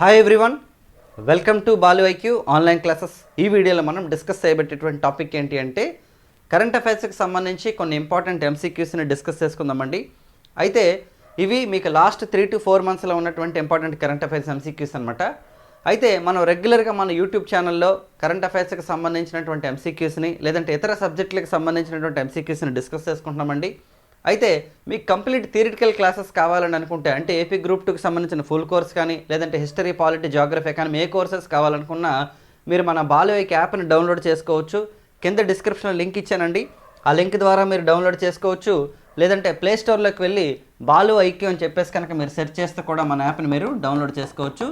Hi everyone welcome to Balu IQ online classes ఈ వీడియోలో మనం డిస్కస్ చేయబెట్టేటువంటి టాపిక్ ఏంటి అంటే కరెంట్ అఫైర్స్కి సంబంధించి కొన్ని ఇంపార్టెంట్ ఎంసీక్యూస్ని డిస్కస్ చేసుకుందామండి. అయితే ఇవి మీకు లాస్ట్ త్రీ టు ఫోర్ మంత్స్లో ఉన్నటువంటి ఇంపార్టెంట్ కరెంట్ అఫైర్స్ ఎంసీక్యూస్ అనమాట అయితే మనం రెగ్యులర్గా మన యూట్యూబ్ ఛానల్లో కరెంట్ అఫైర్స్కి సంబంధించినటువంటి ఎంసీక్యూస్ని లేదంటే ఇతర సబ్జెక్టులకు సంబంధించినటువంటి ఎంసీక్యూస్ని డిస్కస్ చేసుకుంటున్నామండి. అయితే మీకు కంప్లీట్ థియరిటికల్ క్లాసెస్ కావాలని అనుకుంటే అంటే ఏపీ గ్రూప్ టూకి సంబంధించిన ఫుల్ కోర్స్ కానీ లేదంటే హిస్టరీ పాలిటీ జాగ్రఫీ కానీ ఏ కోర్సెస్ కావాలనుకున్నా మీరు మన బాలువైక్ యాప్ని డౌన్లోడ్ చేసుకోవచ్చు. కింద డిస్క్రిప్షన్లో లింక్ ఇచ్చానండి. ఆ లింక్ ద్వారా మీరు డౌన్లోడ్ చేసుకోవచ్చు. లేదంటే ప్లే స్టోర్లోకి వెళ్ళి బాలు ఐక్యూ అని చెప్పేసి కనుక మీరు సెర్చ్ చేస్తే కూడా మన యాప్ని మీరు డౌన్లోడ్ చేసుకోవచ్చు.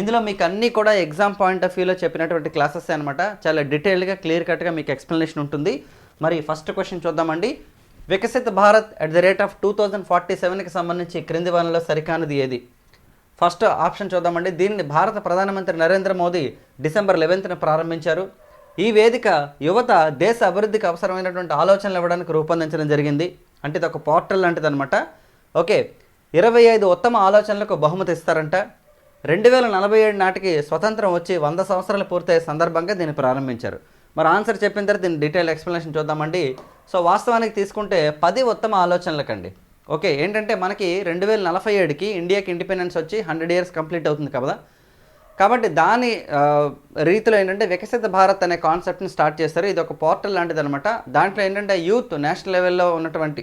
ఇందులో మీకు అన్నీ కూడా ఎగ్జామ్ పాయింట్ ఆఫ్ వ్యూలో చెప్పినటువంటి క్లాసెస్ అనమాట చాలా డీటెయిల్డ్గా క్లియర్ కట్గా మీకు ఎక్స్ప్లెనేషన్ ఉంటుంది. మరి ఫస్ట్ క్వశ్చన్ చూద్దామండి. Viksit Bharat at the rate of two thousand forty సెవెన్కి సంబంధించి క్రింది వనలో సరికానిది ఏది? ఫస్ట్ ఆప్షన్ చూద్దామండి. దీన్ని భారత ప్రధానమంత్రి నరేంద్ర మోదీ డిసెంబర్ లెవెన్త్న ప్రారంభించారు. ఈ వేదిక యువత దేశ అభివృద్ధికి అవసరమైనటువంటి ఆలోచనలు ఇవ్వడానికి రూపొందించడం జరిగింది. అంటే ఇది ఒక పోర్టల్ లాంటిది అనమాట ఓకే ఇరవై ఐదు ఉత్తమ ఆలోచనలకు బహుమతి ఇస్తారంట. రెండు వేల నలభై ఏడు నాటికి స్వతంత్రం వచ్చి వంద సంవత్సరాలు పూర్తయ్యే సందర్భంగా దీన్ని ప్రారంభించారు. మరి ఆన్సర్ చెప్పిన తర్వాత దీని డీటెయిల్ ఎక్స్ప్లెనేషన్ చూద్దామండి. సో వాస్తవానికి తీసుకుంటే పది ఉత్తమ ఆలోచనలకండి. ఓకే ఏంటంటే మనకి రెండు వేల నలభై ఏడుకి ఇండియాకి ఇండిపెండెన్స్ వచ్చి హండ్రెడ్ ఇయర్స్ కంప్లీట్ అవుతుంది కదా. కాబట్టి దాని రీతిలో ఏంటంటే వికసిత భారత్ అనే కాన్సెప్ట్ని స్టార్ట్ చేస్తారు ఇది ఒక పోర్టల్ లాంటిది అనమాట దాంట్లో ఏంటంటే యూత్ నేషనల్ లెవెల్లో ఉన్నటువంటి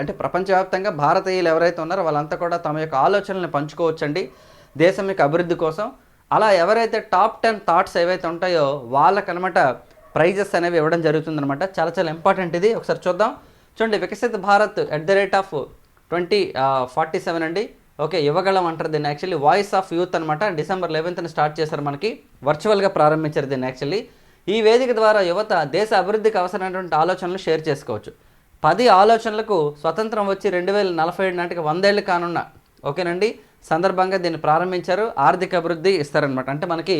అంటే ప్రపంచవ్యాప్తంగా భారతీయులు ఎవరైతే ఉన్నారో వాళ్ళంతా కూడా తమ యొక్క ఆలోచనల్ని పంచుకోవచ్చండి. దేశం యొక్క అభివృద్ధి కోసం. అలా ఎవరైతే టాప్ టెన్ థాట్స్ ఏవైతే ఉంటాయో వాళ్ళకనమాట ప్రైజెస్ అనేవి ఇవ్వడం జరుగుతుందనమాట చాలా చాలా ఇంపార్టెంట్ ఇది. ఒకసారి చూద్దాం. చూడండి Viksit Bharat at the rate of twenty forty seven అండి. ఓకే యువగళం అంటారు దీన్ని. యాక్చువల్లీ వాయిస్ ఆఫ్ యూత్ అనమాట డిసెంబర్ లెవెన్త్ని స్టార్ట్ చేశారు మనకి. వర్చువల్గా ప్రారంభించారు దీన్ని యాక్చువల్లీ ఈ వేదిక ద్వారా యువత దేశ అభివృద్ధికి అవసరమైనటువంటి ఆలోచనలు షేర్ చేసుకోవచ్చు. పది ఆలోచనలకు స్వతంత్రం వచ్చి రెండు వేల నలభై ఏడు నాటికి వందేళ్ళు కానున్న ఓకేనండి? సందర్భంగా దీన్ని ప్రారంభించారు. ఆర్థిక అభివృద్ధి ఇస్తారనమాట అంటే మనకి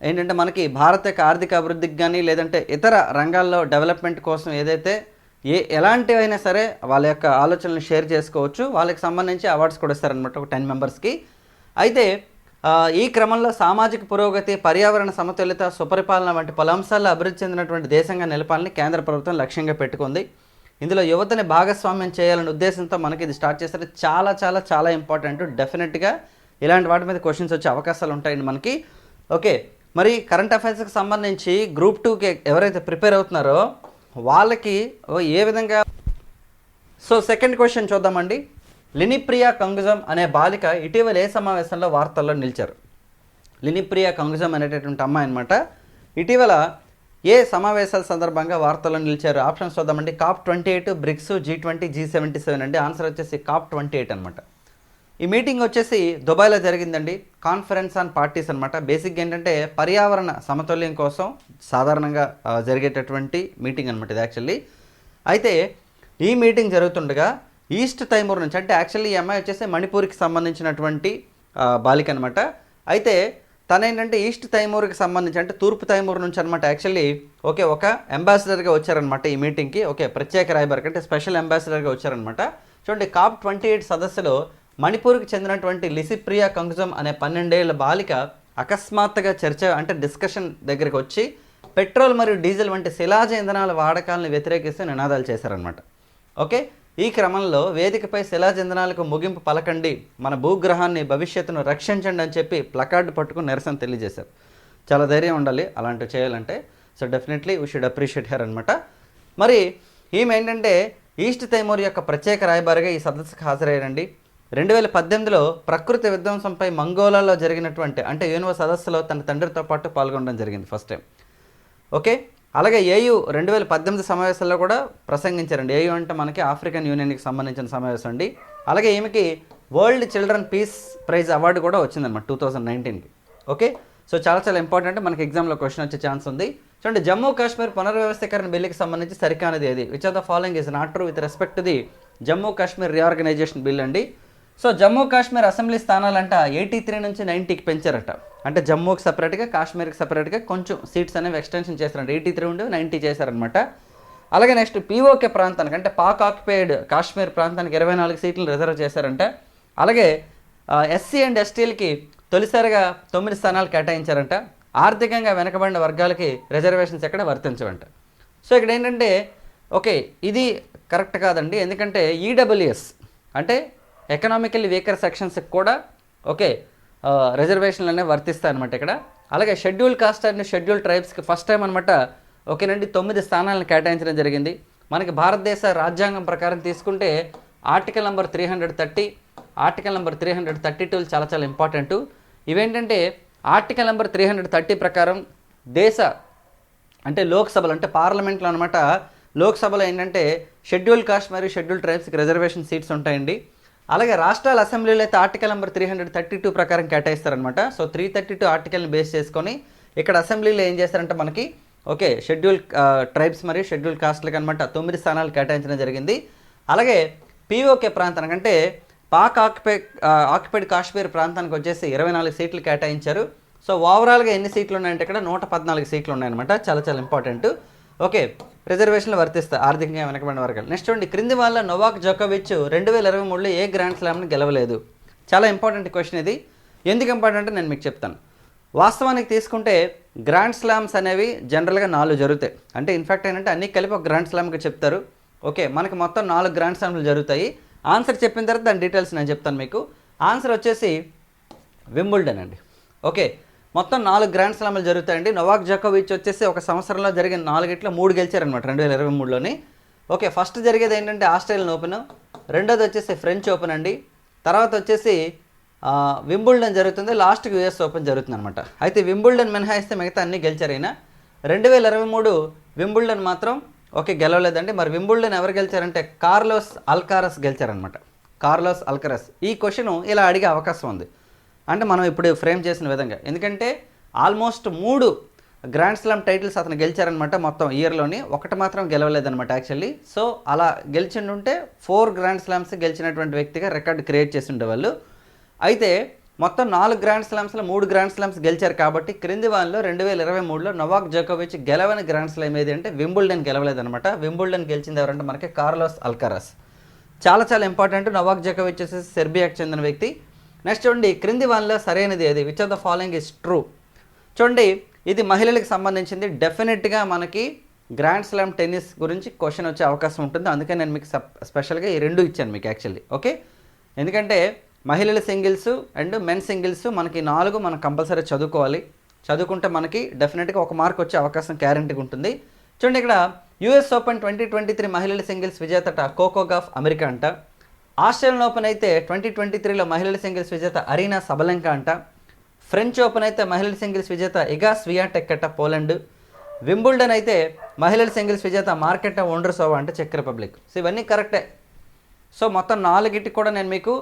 ఏంటంటే మనకి భారత యొక్క ఆర్థిక అభివృద్ధికి కానీ లేదంటే ఇతర రంగాల్లో డెవలప్మెంట్ కోసం ఏదైతే ఏ ఎలాంటివైనా సరే వాళ్ళ యొక్క ఆలోచనలు షేర్ చేసుకోవచ్చు. వాళ్ళకి సంబంధించి అవార్డ్స్ కూడా ఇస్తారనమాట ఒక టెన్ మెంబర్స్కి. అయితే ఈ క్రమంలో సామాజిక పురోగతి పర్యావరణ సమతుల్యత సుపరిపాలన వంటి పలు అంశాల్లో అభివృద్ధి చెందినటువంటి దేశంగా నిలపాలని కేంద్ర ప్రభుత్వం లక్ష్యంగా పెట్టుకుంది. ఇందులో యువతని భాగస్వామ్యం చేయాలనే ఉద్దేశంతో మనకి ఇది స్టార్ట్ చేస్తారు చాలా చాలా చాలా ఇంపార్టెంట్. డెఫినెట్గా ఇలాంటి వాటి మీద క్వశ్చన్స్ వచ్చే అవకాశాలు ఉంటాయండి మనకి. ఓకే. మరి కరెంట్ అఫైర్స్కి సంబంధించి గ్రూప్ టూకి ఎవరైతే ప్రిపేర్ అవుతున్నారో వాళ్ళకి ఏ విధంగా సో సెకండ్ క్వశ్చన్ చూద్దామండి. లినిప్రియా కంగుజం అనే బాలిక ఇటీవల ఏ సమావేశంలో వార్తల్లో నిలిచారు. లినిప్రియా కంగుజం అనేటటువంటి అమ్మాయి అనమాట ఇటీవల ఏ సమావేశాల సందర్భంగా వార్తల్లో నిలిచారు? ఆప్షన్స్ చూద్దామండి. COP twenty eight BRICS G twenty G seventy seven అండి. ఆన్సర్ వచ్చేసి కాప్ ట్వంటీ ఎయిట్ అనమాట ఈ మీటింగ్ వచ్చేసి దుబాయ్లో జరిగిందండి. కాన్ఫరెన్స్ ఆన్ పార్టీస్ అనమాట బేసిక్గా ఏంటంటే పర్యావరణ సమతుల్యం కోసం సాధారణంగా జరిగేటటువంటి మీటింగ్ అనమాట ఇది యాక్చువల్లీ. అయితే ఈ మీటింగ్ జరుగుతుండగా ఈస్ట్ తైమూర్ నుంచి అంటే యాక్చువల్లీ ఈ అమ్మాయి వచ్చేసి మణిపూర్కి సంబంధించినటువంటి బాలిక అనమాట అయితే తన ఏంటంటే ఈస్ట్ తైమూర్కి సంబంధించి అంటే తూర్పు తైమూర్ నుంచి అనమాట యాక్చువల్లీ ఓకే ఒక అంబాసిడర్గా వచ్చారనమాట ఈ మీటింగ్కి. ఓకే ప్రత్యేక రాయబారికి అంటే స్పెషల్ అంబాసిడర్గా వచ్చారనమాట చూడండి కాప్ ట్వంటీ ఎయిట్ సదస్సులో మణిపూర్కి చెందినటువంటి లిసిప్రియా కంకుజం అనే పన్నెండేళ్ళ బాలిక అకస్మాత్తుగా చర్చ అంటే డిస్కషన్ దగ్గరికి వచ్చి పెట్రోల్ మరియు డీజిల్ వంటి శిలాజ ఇంధనాల వాడకాలను వ్యతిరేకిస్తూ నినాదాలు చేశారనమాట ఓకే? ఈ క్రమంలో వేదికపై శిలాజ ఇంధనాలకు ముగింపు పలకండి మన భూగ్రహాన్ని భవిష్యత్తును రక్షించండి అని చెప్పి ప్లకార్డు పట్టుకుని నిరసన తెలియజేశారు. చాలా ధైర్యం ఉండాలి అలాంటివి చేయాలంటే. So definitely we should appreciate her అనమాట మరి ఈమె ఏంటంటే ఈస్ట్ తైమూర్ యొక్క ప్రత్యేక రాయబారిగా ఈ సదస్సుకు హాజరయ్యారండి. రెండు వేల పద్దెనిమిదిలో ప్రకృతి విధ్వంసంపై మంగోలాలో జరిగినటువంటి అంటే యూనివ సదస్సులో తన తండ్రితో పాటు పాల్గొనడం జరిగింది ఫస్ట్ టైం ఓకే అలాగే ఏయు రెండు వేల పద్దెనిమిది సమావేశంలో కూడా ప్రసంగించారండి. ఏయు అంటే మనకి ఆఫ్రికన్ యూనియన్కి సంబంధించిన సమావేశం అండి. అలాగే ఈమెకి world children peace prize award కూడా వచ్చిందన్నమాట టూ థౌజండ్ నైన్టీన్కి ఓకే సో చాలా చాలా ఇంపార్టెంట్ మనకి ఎగ్జామ్లో క్వశ్చన్ వచ్చే ఛాన్స్ ఉంది. చూడండి జమ్మూ కాశ్మీర్ పునర్వ్యవస్థీకరణ బిల్లుకి సంబంధించి సరికానది ఏది? Which of the following is not true with respect the Jammu Kashmir reorganisation bill అండి? సో జమ్మూ కాశ్మీర్ అసెంబ్లీ స్థానాలంట ఎయిటీ త్రీ నుంచి నైంటీకి పెంచారట. అంటే జమ్మూకి సపరేట్గా కాశ్మీర్కి సపరేట్గా కొంచెం సీట్స్ అనేవి ఎక్స్టెన్షన్ చేశారంట. ఎయిటీ త్రీ ఉండి నైంటీ చేశారనమాట అలాగే నెక్స్ట్ పీఓకే ప్రాంతానికి అంటే పాక్ ఆక్యుపైడ్ కాశ్మీర్ ప్రాంతానికి ఇరవై నాలుగు సీట్లు రిజర్వ్ చేశారంట. అలాగే ఎస్సీ అండ్ ఎస్టీలకి తొలిసారిగా తొమ్మిది స్థానాలు కేటాయించారంట. ఆర్థికంగా వెనకబడిన వర్గాలకి రిజర్వేషన్స్ ఎక్కడ వర్తించవంట. సో ఇక్కడ ఏంటంటే ఓకే ఇది కరెక్ట్ కాదండి. ఎందుకంటే ఈడబ్ల్యూఎస్ అంటే ఎకనామికల్లీ వీకర్ సెక్షన్స్కి కూడా ఓకే రిజర్వేషన్లు అనేవి వర్తిస్తాయి అనమాట ఇక్కడ. అలాగే షెడ్యూల్ కాస్ట్ అండ్ షెడ్యూల్ ట్రైబ్స్కి ఫస్ట్ టైం అనమాట ఓకేనండి తొమ్మిది స్థానాలను కేటాయించడం జరిగింది. మనకి భారతదేశ రాజ్యాంగం ప్రకారం తీసుకుంటే article number three hundred thirty article number three hundred thirty two చాలా చాలా ఇంపార్టెంట్ ఇవేంటంటే article number three hundred thirty ప్రకారం దేశ అంటే లోక్సభలు అంటే పార్లమెంట్లో అనమాట లోక్సభలో ఏంటంటే షెడ్యూల్ కాస్ట్ మరియు షెడ్యూల్ ట్రైబ్స్కి రిజర్వేషన్ సీట్స్ ఉంటాయండి. అలాగే రాష్ట్రాల అసెంబ్లీలో అయితే article number three hundred thirty two ప్రకారం కేటాయిస్తారనమాట సో త్రీ థర్టీ టూ ఆర్టికల్ని బేస్ చేసుకొని ఇక్కడ అసెంబ్లీలో ఏం చేస్తారంటే మనకి ఓకే షెడ్యూల్ ట్రైబ్స్ మరియు షెడ్యూల్ కాస్ట్లకు అనమాట తొమ్మిది స్థానాలు కేటాయించడం జరిగింది. అలాగే పీఓకే ప్రాంతానికి అంటే పాక్ ఆక్యుపై ఆక్యుపైడ్ కాశ్మీర్ ప్రాంతానికి వచ్చేసి ఇరవై నాలుగు సీట్లు కేటాయించారు. సో ఓవరాల్గా ఎన్ని సీట్లు ఉన్నాయంటే ఇక్కడ నూట పద్నాలుగు సీట్లు ఉన్నాయన్నమాట. చాలా చాలా ఇంపార్టెంట్ ఓకే రిజర్వేషన్లు వర్తిస్తాయి ఆర్థికంగా వెనకబడిన వర్గాలు. నెక్స్ట్ చూడండి క్రింది వాళ్ళ నొవాక్ జోకోవిచ్ రెండు వేల ఇరవై మూడులో ఏ గ్రాండ్ స్లామ్ని గెలవలేదు. చాలా ఇంపార్టెంట్ క్వశ్చన్ ఇది. ఎందుకు ఇంపార్టెంట్ అంటే నేను మీకు చెప్తాను. వాస్తవానికి తీసుకుంటే గ్రాండ్ స్లామ్స్ అనేవి జనరల్గా నాలుగు జరుగుతాయి. అంటే ఇన్ఫాక్ట్ ఏంటంటే అన్ని కలిపి ఒక గ్రాండ్ స్లామ్కి చెప్తారు. ఓకే మనకి మొత్తం నాలుగు గ్రాండ్ స్లామ్లు జరుగుతాయి. ఆన్సర్ చెప్పిన తర్వాత దాని డీటెయిల్స్ నేను చెప్తాను మీకు. ఆన్సర్ వచ్చేసి వింబుల్డన్ అండి. ఓకే మొత్తం నాలుగు గ్రాండ్ స్లామ్లు జరుగుతాయండి. నొవాక్ జకోవిచ్ వచ్చేసి ఒక సంవత్సరంలో జరిగిన నాలుగిట్లో మూడు గెలిచారనమాట రెండు వేల ఇరవై మూడులోని. ఓకే ఫస్ట్ జరిగేది ఏంటంటే ఆస్ట్రేలియన్ ఓపెన్ రెండోది వచ్చేసి ఫ్రెంచ్ ఓపెన్ అండి. తర్వాత వచ్చేసి వింబుల్డన్ జరుగుతుంది. లాస్ట్కి యూఎస్ ఓపెన్ జరుగుతుంది అనమాట అయితే వింబుల్డన్ మినహాయిస్తే మిగతా అన్ని గెలిచారు రెండు వేల ఇరవై మూడు వింబుల్డన్ మాత్రం ఓకే గెలవలేదండి. మరి వింబుల్డన్ ఎవరు గెలిచారంటే కార్లోస్ అల్కారస్ గెలిచారనమాట కార్లోస్ అల్కరస్. ఈ క్వశ్చన్ ఇలా అడిగే అవకాశం ఉంది. అంటే మనం ఇప్పుడు ఫ్రేమ్ చేసిన విధంగా. ఎందుకంటే ఆల్మోస్ట్ మూడు గ్రాండ్ స్లామ్ టైటిల్స్ అతను గెలిచారనమాట మొత్తం ఇయర్లోని. ఒకటి మాత్రం గెలవలేదనమాట యాక్చువల్లీ. సో అలా గెలిచిండుంటే ఫోర్ గ్రాండ్ స్లామ్స్ గెలిచినటువంటి వ్యక్తిగా రికార్డ్ క్రియేట్ చేసి ఉండేవాళ్ళు అయితే మొత్తం నాలుగు గ్రాండ్ స్లామ్స్లో మూడు గ్రాండ్ స్లామ్స్ గెలిచారు కాబట్టి క్రింది వాళ్ళలో రెండు వేల ఇరవై మూడులో నవాక్ జోకోవిచ్ గెలవని గ్రాండ్ స్లామ్ ఏది అంటే వింబుల్డన్ గెలవలేదనమాట వింబుల్డన్ గెలిచింది ఎవరంటే మనకి కార్లోస్ అల్కరస్. చాలా చాలా ఇంపార్టెంట్. నవాక్ జోకోవిచ్ వచ్చేసి సెర్బియాకి చెందిన వ్యక్తి. నెక్స్ట్ చూడండి క్రింది వన్లో సరైనది ఏది? Which of the following is true చూడండి ఇది మహిళలకు సంబంధించింది. డెఫినెట్గా మనకి గ్రాండ్ స్లామ్ టెన్నిస్ గురించి క్వశ్చన్ వచ్చే అవకాశం ఉంటుంది. అందుకే నేను మీకు స్పెషల్గా ఈ రెండు ఇచ్చాను మీకు యాక్చువల్లీ ఓకే ఎందుకంటే మహిళల సింగిల్స్ అండ్ మెన్ సింగిల్స్ మనకి నాలుగు మనం కంపల్సరీ చదువుకోవాలి. చదువుకుంటే మనకి డెఫినెట్గా ఒక మార్క్ వచ్చే అవకాశం గ్యారంటీగా ఉంటుంది. చూడండి ఇక్కడ US open twenty twenty three మహిళల సింగిల్స్ విజేతట కోకోగాఫ్ అమెరికా అంట. ఆస్ట్రేలియన్ ఓపెన్ అయితే ట్వంటీ ట్వంటీ త్రీలో మహిళల సింగిల్స్ విజేత అరీనా సబలంక అంట. ఫ్రెంచ్ ఓపెన్ అయితే మహిళల సింగిల్స్ విజేత ఇగా స్వియాటెక్ అట పోలండ్. వింబుల్డన్ అయితే మహిళల సింగిల్స్ విజేత మార్కెట్ ఒండ్రసోవా అంటే చెక్ రిపబ్లిక్. సో ఇవన్నీ కరెక్టే. సో మొత్తం నాలుగిటికి కూడా నేను మీకు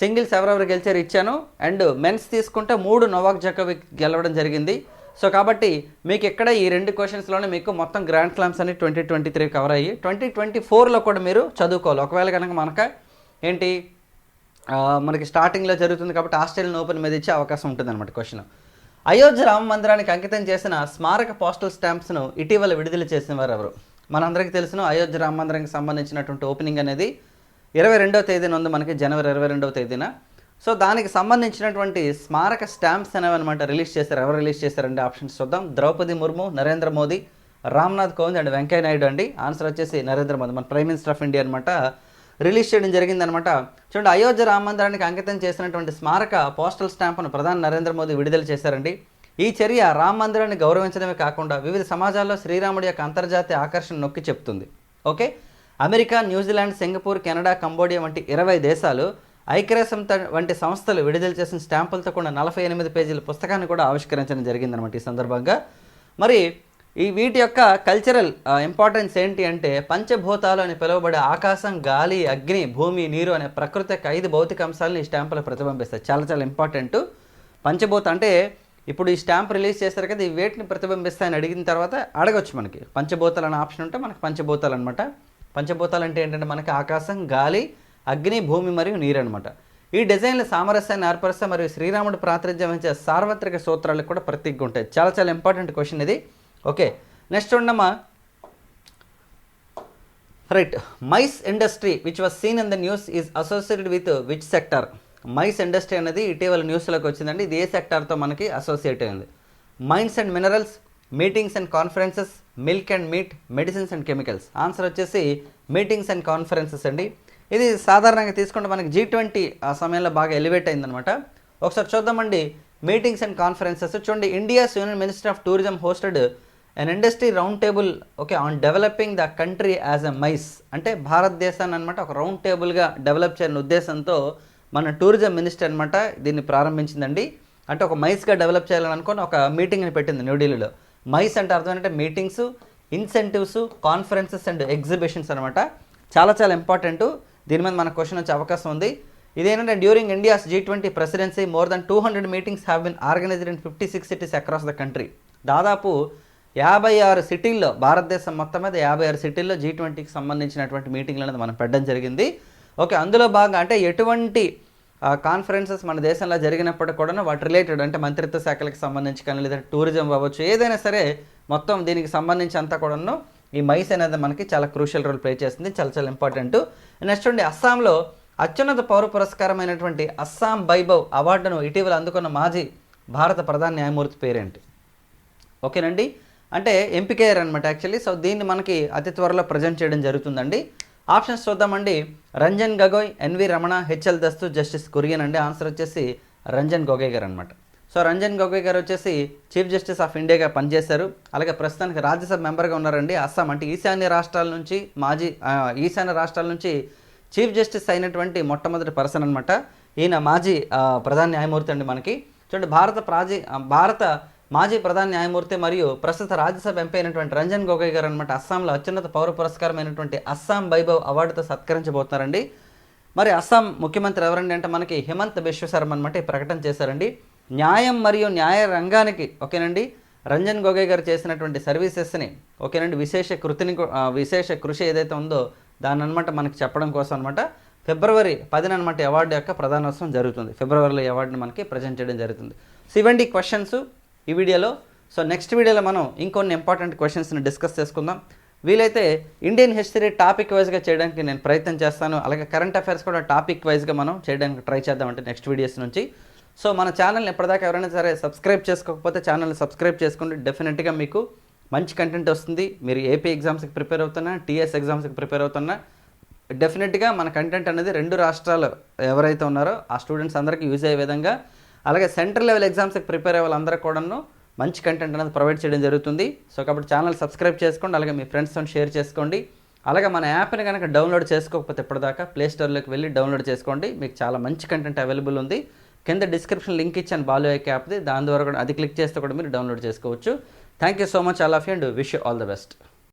సింగిల్స్ ఎవరెవరు గెలిచారు ఇచ్చాను. అండ్ మెన్స్ తీసుకుంటే మూడు నోవాక్ జకోవిక్ గెలవడం జరిగింది. సో కాబట్టి మీకు ఇక్కడ ఈ రెండు క్వశ్చన్స్లోనే మీకు మొత్తం గ్రాండ్ స్లామ్స్ అన్ని ట్వంటీ ట్వంటీ త్రీ కవర్ అయ్యి ట్వంటీ ట్వంటీ ఫోర్లో కూడా మీరు చదువుకోవాలి. ఒకవేళ కనుక మనక ఏంటి? మనకి స్టార్టింగ్లో జరుగుతుంది కాబట్టి ఆస్ట్రేలియన్ ఓపెన్ మీద ఇచ్చే అవకాశం ఉంటుంది అనమాట క్వశ్చన్ అయోధ్య రామ మందిరానికి అంకితం చేసిన స్మారక పోస్టల్ స్టాంప్స్ను ఇటీవల విడుదల చేసిన వారు ఎవరు? మనందరికీ తెలిసిన అయోధ్య రామ మందిరానికి సంబంధించినటువంటి ఓపెనింగ్ అనేది ఇరవై రెండవ తేదీన ఉంది మనకి జనవరి ఇరవై రెండవ తేదీన. సో దానికి సంబంధించినటువంటి స్మారక స్టాంప్స్ అనేవి అనమాట రిలీజ్ చేశారు. ఎవరు రిలీజ్ చేశారండి? ఆప్షన్స్ చూద్దాం. ద్రౌపది ముర్ము నరేంద్ర మోదీ రామ్నాథ్ కోవింద్ అండ్ వెంకయ్య నాయుడు అండి. ఆన్సర్ వచ్చేసి నరేంద్ర మోదీ మన ప్రైమ్ మినిస్టర్ ఆఫ్ ఇండియా అనమాట రిలీజ్ చేయడం జరిగిందనమాట. చూడండి అయోధ్య రామ మందిరానికి అంకితం చేసినటువంటి స్మారక పోస్టల్ స్టాంపును ప్రధాని నరేంద్ర మోదీ విడుదల చేశారండి. ఈ చర్య రామ మందిరాన్ని గౌరవించడమే కాకుండా వివిధ సమాజాల్లో శ్రీరాముడి యొక్క అంతర్జాతీయ ఆకర్షణ నొక్కి చెప్తుంది. Okay? America New Zealand Singapore Canada Cambodia వంటి ఇరవై దేశాలు ఐక్యరాజ్యం వంటి సంస్థలు విడుదల చేసిన స్టాంపులతో కూడా నలభై ఎనిమిది పేజీల పుస్తకాన్ని కూడా ఆవిష్కరించడం జరిగిందనమాట ఈ సందర్భంగా. మరి ఈ వీటి యొక్క కల్చరల్ ఇంపార్టెన్స్ ఏంటి అంటే పంచభూతాలు అని పిలువబడే ఆకాశం గాలి అగ్ని భూమి నీరు అనే ప్రకృతి యొక్క ఐదు భౌతిక అంశాలను ఈ స్టాంపులు ప్రతిబింబిస్తాయి. చాలా చాలా ఇంపార్టెంట్ పంచభూత అంటే ఇప్పుడు ఈ స్టాంప్ రిలీజ్ చేస్తారు కదా ఈ వేటిని ప్రతిబింబిస్తాయని అడిగిన తర్వాత అడగొచ్చు మనకి. పంచభూతాలు అనే ఆప్షన్ ఉంటే మనకి పంచభూతాలు అనమాట పంచభూతాలు అంటే ఏంటంటే మనకి ఆకాశం గాలి అగ్ని భూమి మరియు నీరు అనమాట ఈ డిజైన్ల సామరస్యాన్ని ఏర్పరుస్తే మరియు శ్రీరాముడు ప్రాతినిధ్యం వహించే సార్వత్రిక సూత్రాలకు కూడా ప్రతీకగా ఉంటాయి. చాలా చాలా ఇంపార్టెంట్ క్వశ్చన్ ఇది. ఓకే నెక్స్ట్ ఉండమ్మా right MICE industry which was seen in the news is associated with which sector MICE industry అనేది ఇటీవల న్యూస్లోకి వచ్చిందండి. ఇది ఏ సెక్టార్తో మనకి అసోసియేట్ అయింది? Mines and minerals meetings and conferences milk and meat medicines and chemicals. Answer వచ్చేసి meetings and conferences అండి. ఇది సాధారణంగా తీసుకుంటే మనకి జీ ట్వంటీ ఆ సమయంలో బాగా ఎలివేట్ అయిందనమాట ఒకసారి చూద్దామండి. Meetings and conferences. చూడండి India's union minister of tourism hosted an industry round table okay on developing the country as a MICE అంటే భారతదేశాన్ని అనమాట ఒక రౌండ్ టేబుల్గా డెవలప్ చేయని ఉద్దేశంతో మన టూరిజం మినిస్టర్ అనమాట దీన్ని ప్రారంభించిందండి. అంటే ఒక మైస్గా డెవలప్ చేయాలని అనుకుని ఒక మీటింగ్ని పెట్టింది న్యూఢిల్లీలో మైస్ అంటే అర్థం ఏంటంటే meetings incentives conferences and exhibitions అనమాట చాలా చాలా ఇంపార్టెంట్ దీని మీద మన క్వశ్చన్ వచ్చే అవకాశం ఉంది. ఇదేంటంటే during India's G twenty presidency more than two hundred meetings have been organised in fifty six cities across the country దాదాపు యాభై ఆరు సిటీల్లో భారతదేశం మొత్తం మీద యాభై ఆరు సిటీల్లో జీ ట్వంటీకి సంబంధించినటువంటి మీటింగ్లు అనేది మనం పెట్టడం జరిగింది. ఓకే అందులో భాగంగా అంటే ఎటువంటి కాన్ఫరెన్సెస్ మన దేశంలో జరిగినప్పుడు కూడా వాటి రిలేటెడ్ అంటే మంత్రిత్వ శాఖలకు సంబంధించి కానీ లేదంటే టూరిజం అవ్వచ్చు ఏదైనా సరే మొత్తం దీనికి సంబంధించి అంతా కూడాను ఈ మైస్ అనేది మనకి చాలా క్రూషియల్ రోల్ ప్లే చేస్తుంది చాలా చాలా ఇంపార్టెంట్ నెక్స్ట్ ఉండి అస్సాంలో అత్యున్నత పౌర పురస్కారమైనటువంటి అస్సాం వైభవ్ అవార్డును ఇటీవల అందుకున్న మాజీ భారత ప్రధాన న్యాయమూర్తి పేరేంటి? ఓకేనండి? అంటే ఎంపికయ్యారు అనమాట యాక్చువల్లీ. సో దీన్ని మనకి అతి త్వరలో ప్రజెంట్ చేయడం జరుగుతుందండి. ఆప్షన్స్ చూద్దామండి. రంజన్ గగోయ్ ఎన్వి రమణ హెచ్ఎల్ దస్తు జస్టిస్ కురియన్ అండి. ఆన్సర్ వచ్చేసి రంజన్ గొగోయ్ గారు అనమాట సో రంజన్ గొగోయ్ గారు వచ్చేసి చీఫ్ జస్టిస్ ఆఫ్ ఇండియాగా పనిచేశారు. అలాగే ప్రస్తుతానికి రాజ్యసభ మెంబర్గా ఉన్నారండి అస్సాం. అంటే ఈశాన్య రాష్ట్రాల నుంచి మాజీ ఈశాన్య రాష్ట్రాల నుంచి చీఫ్ జస్టిస్ అయినటువంటి మొట్టమొదటి పర్సన్ అనమాట ఈయన మాజీ ప్రధాన న్యాయమూర్తి అండి మనకి. చూడండి భారత ప్రాజీ భారత మాజీ ప్రధాన న్యాయమూర్తి మరియు ప్రస్తుత రాజ్యసభ ఎంపీ అయినటువంటి రంజన్ గొగోయ్ గారు అనమాట అస్సాంలో అత్యున్నత పౌర పురస్కారమైనటువంటి అస్సాం వైభవ్ అవార్డుతో సత్కరించబోతున్నారండి. మరి అస్సాం ముఖ్యమంత్రి ఎవరండి అంటే మనకి హిమంత్ బిశ్వ శర్మ అనమాట ఈ ప్రకటన చేశారండి. న్యాయం మరియు న్యాయ రంగానికి ఓకేనండి. రంజన్ గొగోయ్ గారు చేసినటువంటి సర్వీసెస్ని ఓకేనండి. విశేష కృతిని విశేష కృషి ఏదైతే ఉందో దాని అనమాట మనకి చెప్పడం కోసం అనమాట ఫిబ్రవరి పదిన అనమాట అవార్డు యొక్క ప్రధానోత్సవం జరుగుతుంది. ఫిబ్రవరిలో అవార్డుని మనకి ప్రజెంట్ చేయడం జరుగుతుంది. సో ఇవండి క్వశ్చన్స్. ఈ వీడియోలో. సో నెక్స్ట్ వీడియోలో మనం ఇంకొన్ని ఇంపార్టెంట్ క్వశ్చన్స్ని డిస్కస్ చేసుకుందాం. వీలైతే ఇండియన్ హిస్టరీ టాపిక్ వైజ్గా చేయడానికి నేను ప్రయత్నం చేస్తాను. అలాగే కరెంట్ అఫైర్స్ కూడా టాపిక్ వైజ్గా మనం చేయడానికి ట్రై చేద్దామంటే నెక్స్ట్ వీడియోస్ నుంచి. సో మన ఛానల్ని ఎప్పటిదాకా ఎవరైనా సరే సబ్స్క్రైబ్ చేసుకోకపోతే ఛానల్ని సబ్స్క్రైబ్ చేసుకుంటే డెఫినెట్గా మీకు మంచి కంటెంట్ వస్తుంది. మీరు ఏపీ ఎగ్జామ్స్కి ప్రిపేర్ అవుతున్నా టీఎస్ ఎగ్జామ్స్కి ప్రిపేర్ అవుతున్నా డెఫినెట్గా మన కంటెంట్ అనేది రెండు రాష్ట్రాలు ఎవరైతే ఉన్నారో ఆ స్టూడెంట్స్ అందరికీ యూజ్ అయ్యే విధంగా అలాగే సెంట్రల్ లెవెల్ ఎగ్జామ్స్కి ప్రిపేర్ అయ్యే వాళ్ళందరూ కూడాను మంచి కంటెంట్ అనేది ప్రొవైడ్ చేయడం జరుగుతుంది. సో కాబట్టి ఛానల్ సబ్స్క్రైబ్ చేసుకోండి అలాగే మీ ఫ్రెండ్స్తో షేర్ చేసుకోండి. అలాగే మన యాప్ని కనుక డౌన్లోడ్ చేసుకోకపోతే ఇప్పటిదాకా ప్లే స్టోర్లోకి వెళ్ళి డౌన్లోడ్ చేసుకోండి. మీకు చాలా మంచి కంటెంట్ అవైలబుల్ ఉంది. కింద డిస్క్రిప్షన్ లింక్ ఇచ్చాను బాలు ఐక్ యాప్ది. దాని ద్వారా కూడా అది క్లిక్ చేస్తే కూడా మీరు డౌన్లోడ్ చేసుకోవచ్చు. Thank you so much all of you and wish all the best.